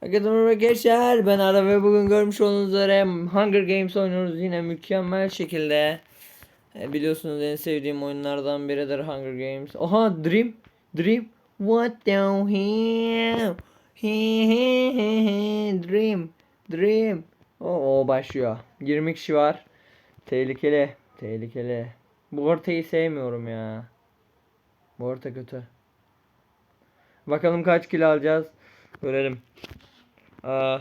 Herkese merhaba arkadaşlar. Ben Arda ve bugün görmüş olduğunuz üzere Hunger Games oynuyoruz yine mükemmel şekilde. E, biliyorsunuz en sevdiğim oyunlardan biridir Hunger Games. Oha Dream. Dream. What the hell? He he he he. Dream. Dream. O, o başlıyor. 20 kişi var. Tehlikeli. Tehlikeli. Bu ortayı sevmiyorum ya. Bu orta kötü. Bakalım kaç kilo alacağız. Görelim. Aa,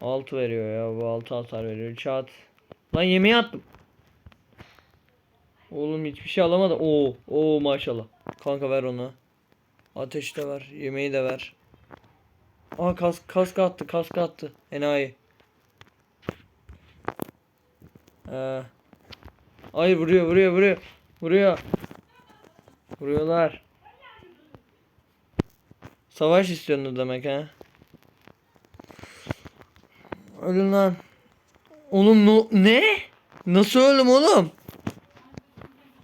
6 veriyor ya. Bu 6 hasar veriyor. Çat. Lan yemeği attım. Oğlum hiçbir şey alamadı. Oo, oo maşallah. Kanka ver onu. Ateş de ver. Yemeği de ver. Aa kask kask attı. Kask attı. Enayi. Ee, ay vuruyor vuruyor vuruyor. Vuruyor. Vuruyorlar. Savaş istiyorsunuz demek ha? Ölün lan. Oğlum no ne? Nasıl öldüm oğlum?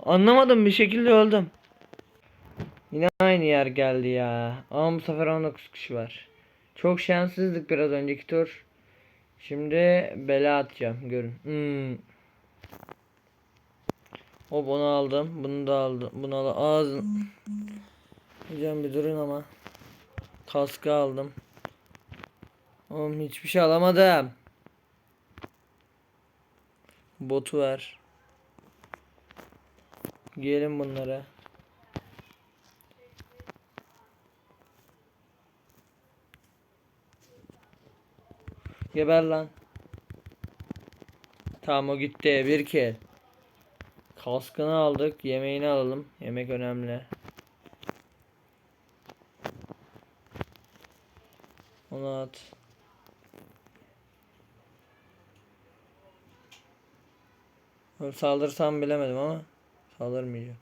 Anlamadım bir şekilde öldüm. Yine aynı yer geldi ya. Ama bu sefer 19 kişi var. Çok şanssızlık biraz önceki tur. Şimdi bela atacağım görün. Hmm. Hop onu aldım. Bunu da aldım. Bunu al ağzın. Hocam bir durun ama. Kaskı aldım. Oğlum hiçbir şey alamadım. Botu ver. Giyelim bunları. Geber lan. Tamam o gitti. Bir kill. Kaskını aldık. Yemeğini alalım. Yemek önemli. Onu at. Öyle Saldırsam bilemedim ama saldırmayacağım.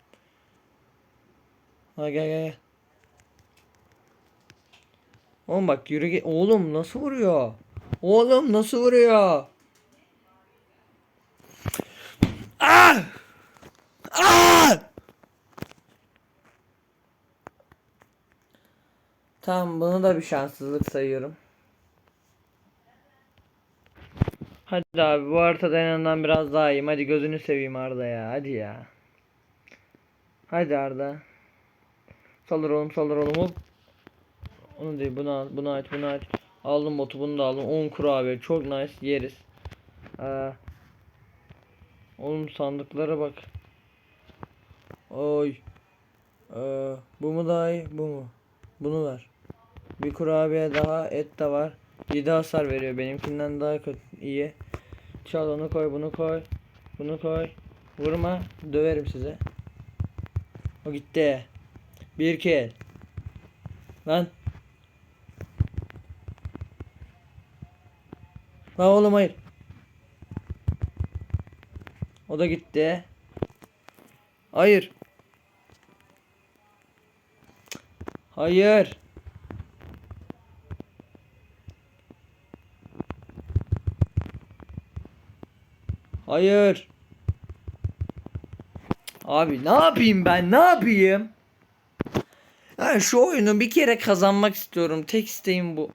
Ha gel gel gel. Oğlum bak yürü git. Oğlum nasıl vuruyor? Oğlum nasıl vuruyor? Ah! Ah! Tamam bunu da bir şanssızlık sayıyorum. Hadi abi bu haritada en azından biraz daha iyiyim. Hadi gözünü seveyim Arda ya. Hadi ya. Hadi Arda. Saldır oğlum saldır oğlum. Onu değil bunu al. Bunu aç bunu aç. Aldım botu bunu da aldım. 10 kurabiye çok nice yeriz. Aa. Oğlum sandıklara bak. Oy. Ee, bu mu daha iyi bu mu? Bunu ver. Bir kurabiye daha et de var. 7 hasar veriyor benimkinden daha kötü iyi. Çal onu koy bunu koy. Bunu koy. Vurma döverim size. O gitti. Bir kill. Lan. Lan oğlum hayır. O da gitti. Hayır. Hayır. Hayır. Abi ne yapayım ben? Ne yapayım? Yani şu oyunu bir kere kazanmak istiyorum. Tek isteğim bu.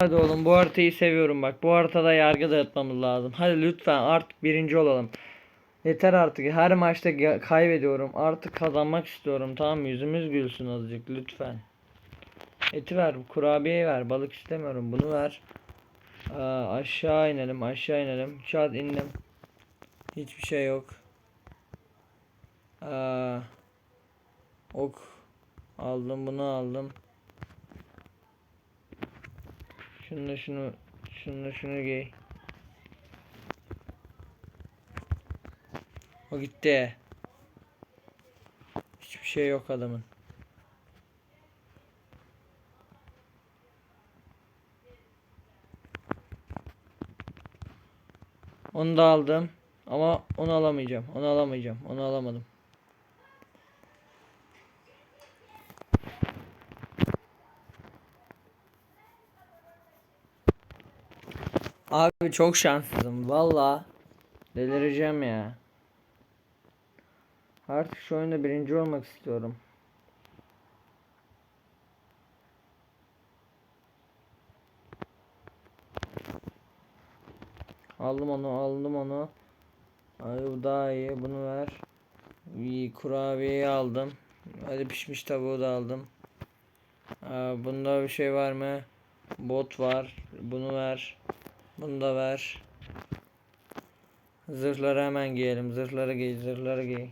Hadi oğlum bu haritayı seviyorum bak. Bu haritada yargı dağıtmamız lazım. Hadi lütfen artık birinci olalım. Yeter artık. Her maçta kaybediyorum. Artık kazanmak istiyorum. Tamam? Yüzümüz gülsün azıcık lütfen. Eti ver. Kurabiye ver. Balık istemiyorum. Bunu ver. Aa, aşağı inelim. Aşağı inelim. Çat indim. Hiçbir şey yok. Aa, ok. Aldım bunu aldım. Şunu şunu şunu şunu giy. O gitti. Hiçbir şey yok adamın. Onu da aldım. Ama onu alamayacağım. Onu alamayacağım. Onu alamadım. Abi çok şanssızım. Valla. Delireceğim ya. Artık şu oyunda birinci olmak istiyorum. Aldım onu, aldım onu. Ay bu daha iyi bunu ver. İyi kurabiyeyi aldım. Hadi pişmiş tavuğu da aldım. Aa, bunda bir şey var mı? Bot var. Bunu ver. Bunu da ver. Zırhları hemen giyelim. Zırhları giy, zırhları giy.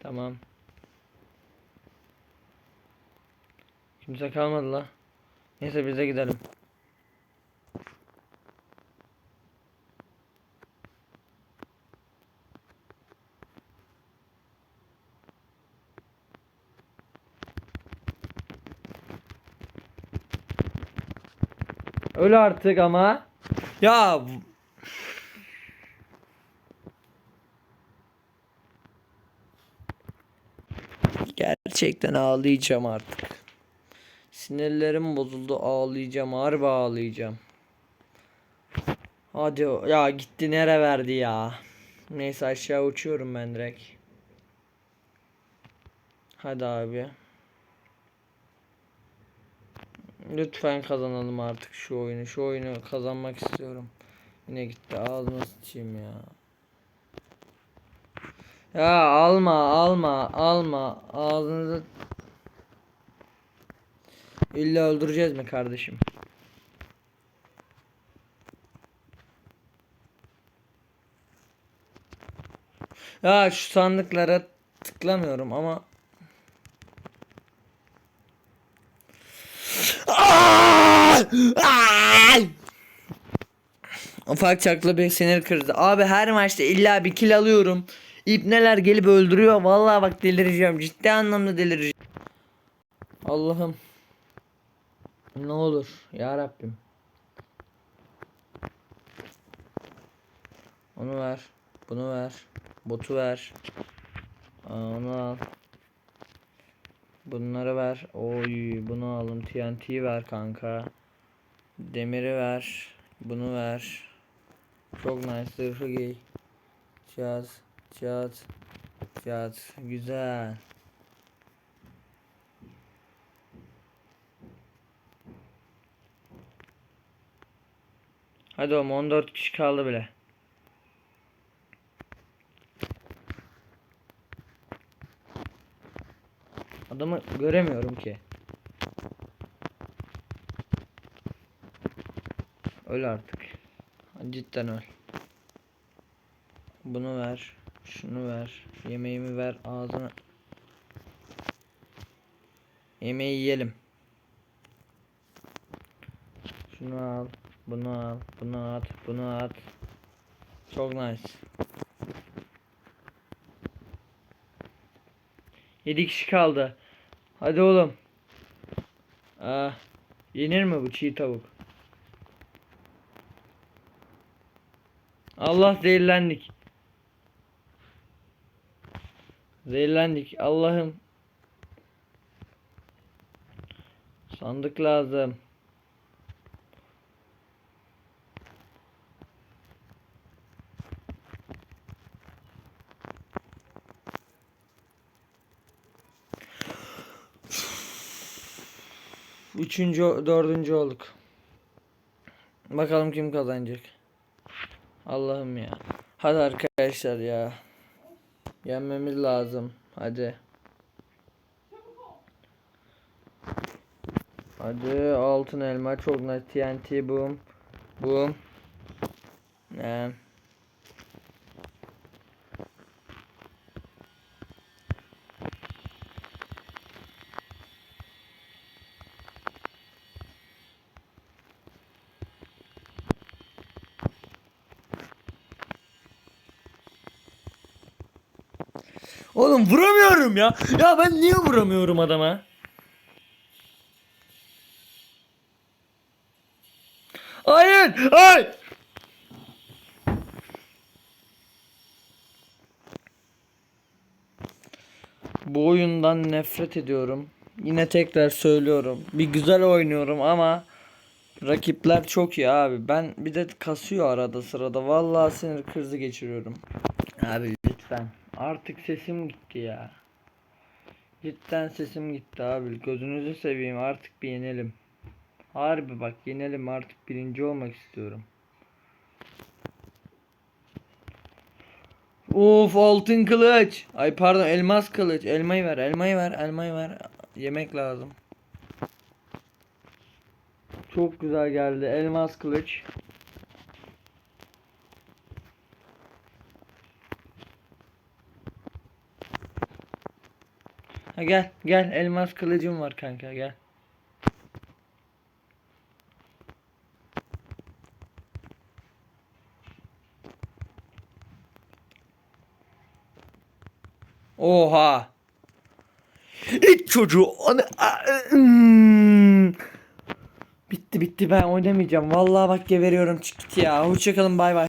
Tamam. Kimse kalmadı la. Neyse biz de gidelim. Öyle artık ama. Ya Gerçekten ağlayacağım artık. Sinirlerim bozuldu ağlayacağım harbi ağlayacağım. Hadi ya gitti nere verdi ya. Neyse aşağı uçuyorum ben direkt. Hadi abi. Lütfen kazanalım artık şu oyunu. Şu oyunu kazanmak istiyorum. Yine gitti ağzına sıçayım ya. Ya alma alma alma ağzınızı İlla öldüreceğiz mi kardeşim? Ya şu sandıklara tıklamıyorum ama Ufak çaklı bir sinir kırdı. Abi her maçta illa bir kill alıyorum. İbneler gelip öldürüyor. Vallahi bak delireceğim. Ciddi anlamda delireceğim. Allah'ım. Ne olur ya Rabbim. Onu ver. Bunu ver. Botu ver. Aa, onu al. Bunları ver. Oy bunu alın. TNT'yi ver kanka. Demiri ver. Bunu ver. Çok nice. Zırhı giy. Çat. Çat. Çat. Güzel. Hadi oğlum 14 kişi kaldı bile. Adamı göremiyorum ki. Öl artık. Cidden öl. Bunu ver. Şunu ver. Yemeğimi ver. Ağzına. Yemeği yiyelim. Şunu al. Bunu al. Bunu at. Bunu at. Çok nice. 7 kişi kaldı. Hadi oğlum. Aa, yenir mi bu çiğ tavuk? Allah zehirlendik. Zehirlendik. Allah'ım. Sandık lazım. Üçüncü, dördüncü olduk. Bakalım kim kazanacak. Allah'ım ya. Hadi arkadaşlar ya. Yenmemiz lazım. Hadi. Hadi altın elma çok nice TNT boom. Boom. Ne? Oğlum vuramıyorum ya. Ya ben niye vuramıyorum adama? Hayır, hayır. Bu oyundan nefret ediyorum. Yine tekrar söylüyorum. Bir güzel oynuyorum ama rakipler çok iyi abi. Ben bir de kasıyor arada sırada. Vallahi sinir krizi geçiriyorum. Abi lütfen. Artık sesim gitti ya. Cidden sesim gitti abi. Gözünüzü seveyim artık bir yenelim. Harbi bak yenelim artık birinci olmak istiyorum. Of altın kılıç. Ay pardon elmas kılıç. Elmayı ver elmayı ver elmayı ver. Yemek lazım. Çok güzel geldi elmas kılıç. Ha gel gel elmas kılıcım var kanka gel. Oha. İç çocuğu. Hmm. Bitti bitti ben oynamayacağım. Vallahi bak geberiyorum çık git ya. Hoşçakalın bay bay.